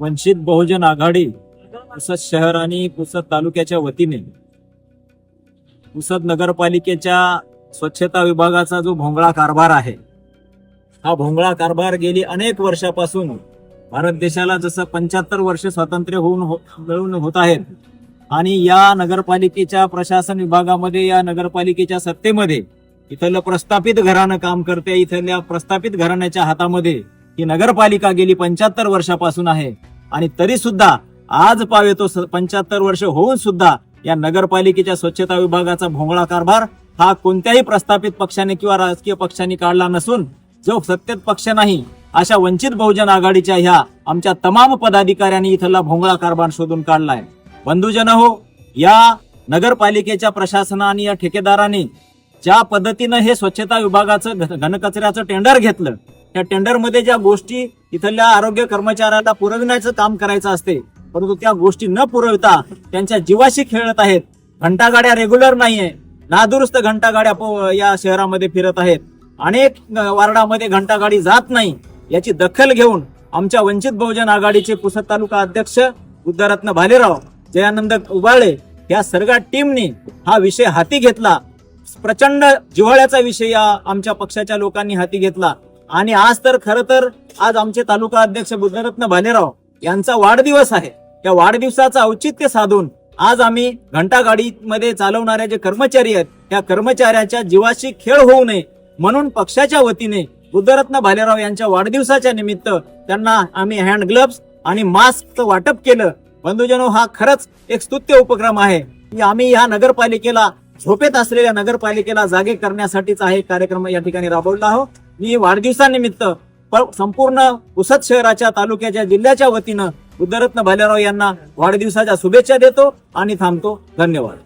वंचित बहुजन आघाडी पुसद शहर आणि पुसद तालुक्याच्या वतीने पुसद नगरपालिकेच्या स्वच्छता विभागाचा जो भोंगळा कारभार आहे हा भोंगळा कारभार गेली अनेक वर्षापासून भारत देशाला जसं पंच्याहत्तर वर्ष स्वातंत्र्य होऊन हो- मिळून होत आहेत आणि या नगरपालिकेच्या प्रशासन विभागामध्ये या नगरपालिकेच्या सत्तेमध्ये इथलं प्रस्थापित घरानं काम करते इथल्या प्रस्थापित घराण्याच्या हातामध्ये ही नगरपालिका गेली पंच्याहत्तर वर्षापासून आहे. आणि तरी सुद्धा आज पावे तो पंच्याहत्तर वर्ष होऊन सुद्धा या नगरपालिकेच्या स्वच्छता विभागाचा भोंगळा कारभार हा कोणत्याही प्रस्थापित पक्षाने किंवा राजकीय पक्षाने काढला नसून जो सत्तेत पक्ष नाही अशा वंचित बहुजन आघाडीच्या ह्या आमच्या तमाम पदाधिकाऱ्यांनी इथला भोंगळा कारभार शोधून काढलाय. बंधुजन हो या नगरपालिकेच्या प्रशासनाने या ठेकेदाराने ज्या पद्धतीनं हे स्वच्छता विभागाचं घ- घनकचऱ्याचं टेंडर घेतलं त्या टेंडरमध्ये ज्या गोष्टी इथल्या आरोग्य कर्मचाऱ्याला पुरविण्याचं काम करायचं असते परंतु त्या गोष्टी न पुरवता त्यांच्या जीवाशी खेळत आहेत. घंटागाड्या रेग्युलर नाहीये. नादुरुस्त घंटागाड्या या शहरामध्ये फिरत आहेत. अनेक वार्डामध्ये घंटागाडी जात नाही. याची दखल घेऊन आमच्या वंचित बहुजन आघाडीचे पुसद तालुका अध्यक्ष बुद्धरत्न भालेराव जयानंद उबाळे या सर्व टीमनी हा विषय हाती घेतला. प्रचंड जिव्हाळ्याचा विषय या आमच्या पक्षाच्या लोकांनी हाती घेतला. आणि आज तर खरं तर आज आमचे तालुका अध्यक्ष बुद्धरत्न भालेराव यांचा वाढदिवस आहे. त्या वाढदिवसाचं औचित्य साधून आज आम्ही घंटागाडीमध्ये चालवणाऱ्या जे कर्मचारी आहेत त्या कर्मचाऱ्याच्या जीवाशी खेळ होऊ नये म्हणून पक्षाच्या वतीने बुद्धरत्न भालेराव यांच्या वाढदिवसाच्या निमित्त त्यांना आम्ही हँड ग्लव्स आणि मास्कचं वाटप केलं. बंधुजनो हा खरंच एक स्तुत्य उपक्रम आहे. की आम्ही ह्या नगरपालिकेला झोपेत असलेल्या नगरपालिकेला जागे करण्यासाठीच हा एक कार्यक्रम या ठिकाणी राबवला आहोत. मी वाढदिवसानिमित्त संपूर्ण पुसद शहराच्या तालुक्याच्या जिल्ह्याच्या वतीनं उदरत्न भालेराव यांना वाढदिवसाच्या शुभेच्छा देतो आणि थांबतो. धन्यवाद.